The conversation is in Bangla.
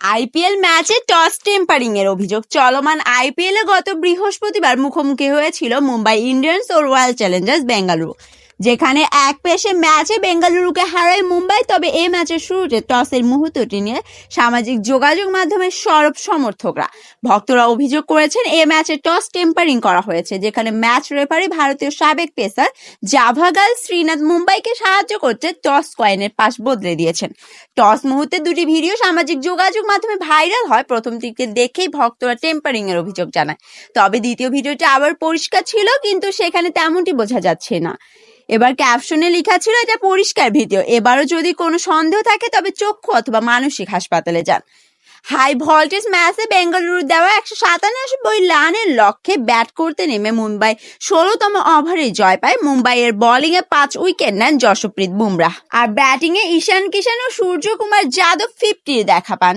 আইপিএল ম্যাচে টস টেম্পারিং এর অভিযোগ। চলমান আইপিএল এ গত বৃহস্পতিবার মুখোমুখি হয়েছিল মুম্বাই ইন্ডিয়ান্স ও রয়্যাল চ্যালেঞ্জার্স বেঙ্গালুরু। যেখানে এক পেশে ম্যাচে বেঙ্গালুরুকে হারায় মুম্বাই, তবে এই ম্যাচের শুরুতে টসের মুহূর্তটি নিয়ে সামাজিক যোগাযোগ মাধ্যমে সরব সমর্থকরা। ভক্তরা অভিযোগ করেছেন এই ম্যাচে টস টেম্পারিং করা হয়েছে, যেখানে ম্যাচ রেফারি ভারতীয় সাবেক পেসার জাভাগাল শ্রীনাথ মুম্বাইকে সাহায্য করতে টস কয়েনের পাশ বদলে দিয়েছেন। টস মুহূর্তে দুটি ভিডিও সামাজিক যোগাযোগ মাধ্যমে ভাইরাল হয়। প্রথম দিকে দেখেই ভক্তরা টেম্পারিং এর অভিযোগ জানায়। তবে দ্বিতীয় ভিডিওটি আবার পরিষ্কার ছিল, কিন্তু সেখানে তেমনটি বোঝা যাচ্ছে না। এবার ক্যাপশনে লেখা ছিল এটা পরিষ্কার ভিডিও এবারও যদি কোনো সন্দেহ থাকে, তবে চক্ষু অথবা মানসিক হাসপাতালে যান। হাই ভোল্টেজ ম্যাচে বেঙ্গালুরু দেওয়া একশো সাতানব্বই রানের লক্ষ্যে ব্যাট করতে নেমে মুম্বাই। ষোলোতম ওভারে জয় পায় মুম্বাইয়ের বোলিং এ পাঁচ উইকেট নেন যশপ্রীত বুমরাহ। আর ব্যাটিং এ ঈশান কিষান ও সূর্যকুমার যাদব ফিফটির দেখা পান।